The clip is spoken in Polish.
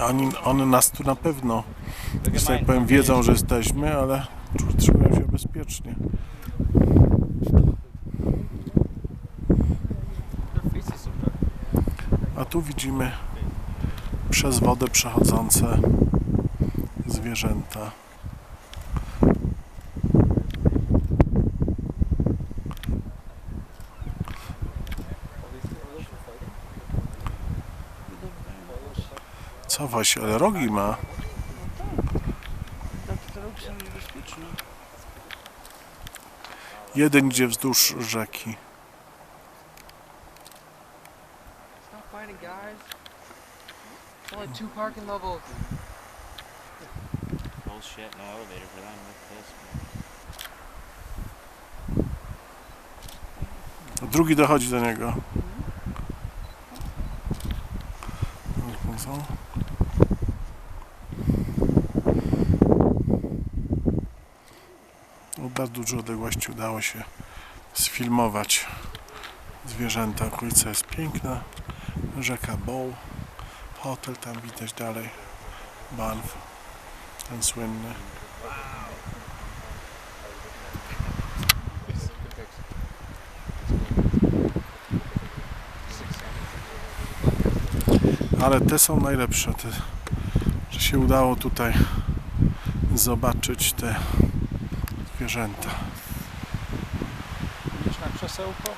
Oni, one nas tu na pewno, że tak powiem, wiedzą, że jesteśmy, ale czu- czują się bezpiecznie. A tu widzimy przez wodę przechodzące zwierzęta. Właśnie, ale rogi ma. Jeden idzie wzdłuż rzeki. Drugi dochodzi do niego. Bardzo dużej odległości udało się sfilmować zwierzęta. Okolica jest piękna. Rzeka Bow. Hotel tam widać dalej. Banff. Ten słynny. Ale te są najlepsze, te, że się udało tutaj zobaczyć te zwierzęta. Idziesz na krzesełko?